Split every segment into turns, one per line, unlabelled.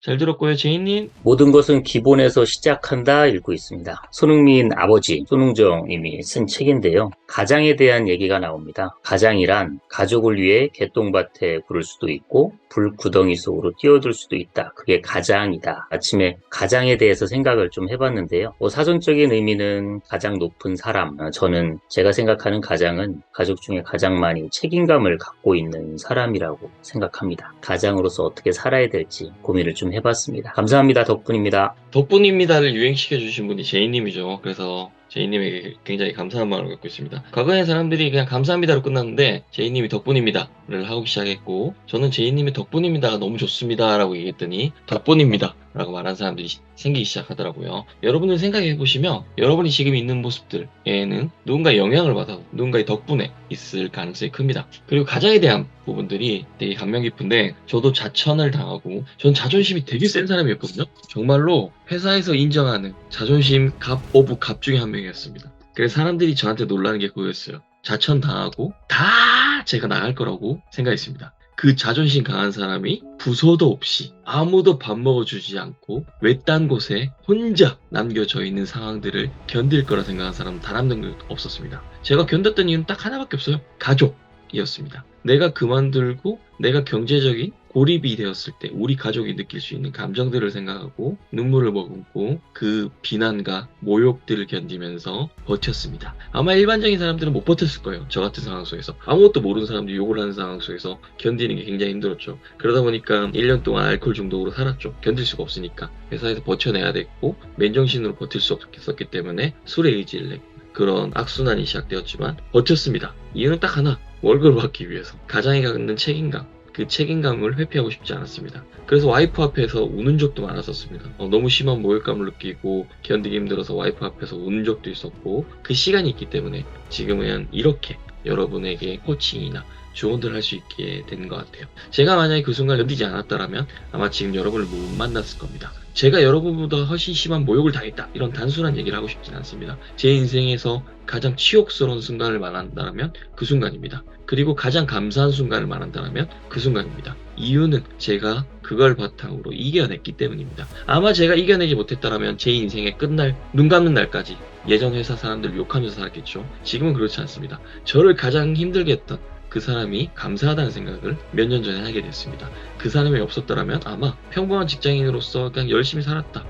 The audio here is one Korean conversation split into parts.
잘 들었고요, 제이님.
모든 것은 기본에서 시작한다 읽고 있습니다. 손흥민 아버지 손흥정님이 쓴 책인데요. 가장에 대한 얘기가 나옵니다. 가장이란 가족을 위해 개똥밭에 구를 수도 있고 불구덩이 속으로 뛰어들 수도 있다. 그게 가장이다. 아침에 가장에 대해서 생각을 좀 해봤는데요. 뭐 사전적인 의미는 가장 높은 사람. 어, 저는 제가 생각하는 가장은 가족 중에 가장 많이 책임감을 갖고 있는 사람이라고 생각합니다. 가장으로서 어떻게 살아야 될지 고민을 좀 해봤습니다. 감사합니다. 덕분입니다.
덕분입니다를 유행시켜 주신 분이 제이님이죠. 그래서 제이님에게 굉장히 감사한 마음을 갖고 있습니다. 과거의 사람들이 그냥 감사합니다로 끝났는데 제이님이 덕분입니다를 하고 시작했고 저는 제이님의 덕분입니다가 너무 좋습니다라고 얘기했더니 덕분입니다. 라고 말하는 사람들이 시- 생기기 시작하더라고요. 여러분들 생각해 보시면 여러분이 지금 있는 모습들에는 누군가의 영향을 받아 누군가의 덕분에 있을 가능성이 큽니다. 그리고 가장에 대한 부분들이 되게 감명 깊은데 저도 자천을 당하고 전 자존심이 되게 센 사람이었거든요. 정말로 회사에서 인정하는 자존심 갑 오브 갑 중에 한 명이었습니다. 그래서 사람들이 저한테 놀라는 게 그거였어요. 자천 당하고 다 제가 나갈 거라고 생각했습니다. 그 자존심 강한 사람이 부서도 없이 아무도 밥 먹어주지 않고 외딴 곳에 혼자 남겨져 있는 상황들을 견딜 거라 생각한 사람은 단 한 명도 없었습니다. 제가 견뎠던 이유는 딱 하나밖에 없어요. 가족 이었습니다. 내가 그만들고 내가 경제적인 고립이 되었을 때 우리 가족이 느낄 수 있는 감정들을 생각하고 눈물을 머금고 그 비난과 모욕들을 견디면서 버텼습니다. 아마 일반적인 사람들은 못 버텼을 거예요. 저 같은 상황 속에서. 아무것도 모르는 사람들이 욕을 하는 상황 속에서 견디는 게 굉장히 힘들었죠. 그러다 보니까 1년 동안 알코올 중독으로 살았죠. 견딜 수가 없으니까. 회사에서 버텨내야 됐고 맨정신으로 버틸 수 없었기 때문에 술에 의지를 냈고 그런 악순환이 시작되었지만 버텼습니다. 이유는 딱 하나. 월급을 받기 위해서. 가장이 갖는 책임감. 그 책임감을 회피하고 싶지 않았습니다. 그래서 와이프 앞에서 우는 적도 많았었습니다. 어, 너무 심한 모욕감을 느끼고 견디기 힘들어서 와이프 앞에서 우는 적도 있었고 그 시간이 있기 때문에 지금은 이렇게 여러분에게 코칭이나 조언들 할 수 있게 된것 같아요. 제가 만약에 그 순간 견디지 않았다라면 아마 지금 여러분을 못 만났을 겁니다. 제가 여러분보다 훨씬 심한 모욕을 당했다 이런 단순한 얘기를 하고 싶진 않습니다. 제 인생에서 가장 치욕스러운 순간을 말한다면 그 순간입니다. 그리고 가장 감사한 순간을 말한다면 그 순간입니다. 이유는 제가 그걸 바탕으로 이겨냈기 때문입니다. 아마 제가 이겨내지 못했다면 제 인생의 끝날 눈 감는 날까지 예전 회사 사람들 욕하면서 살았겠죠. 지금은 그렇지 않습니다. 저를 가장 힘들게 했던 그 사람이 감사하다는 생각을 몇 년 전에 하게 됐습니다. 그 사람이 없었더라면 아마 평범한 직장인으로서 그냥 열심히 살았다.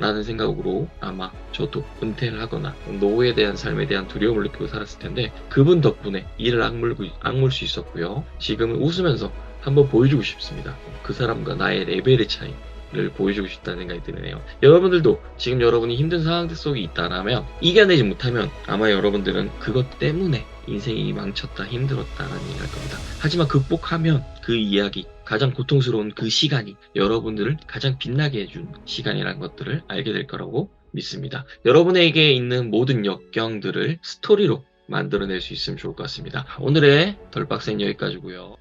라는 생각으로 아마 저도 은퇴를 하거나 노후에 대한 삶에 대한 두려움을 느끼고 살았을 텐데 그분 덕분에 이를 악물고, 악물 수 있었고요. 지금은 웃으면서 한번 보여주고 싶습니다. 그 사람과 나의 레벨의 차이. 를 보여주고 싶다는 생각이 드네요. 여러분들도 지금 여러분이 힘든 상황 속에 있다라면 이겨내지 못하면 아마 여러분들은 그것 때문에 인생이 망쳤다 힘들었다라는 얘기를 할 겁니다. 하지만 극복하면 그 이야기 가장 고통스러운 그 시간이 여러분들을 가장 빛나게 해준 시간이라는 것들을 알게 될 거라고 믿습니다. 여러분에게 있는 모든 역경들을 스토리로 만들어낼 수 있으면 좋을 것 같습니다. 오늘의 덜 빡센 여기까지고요.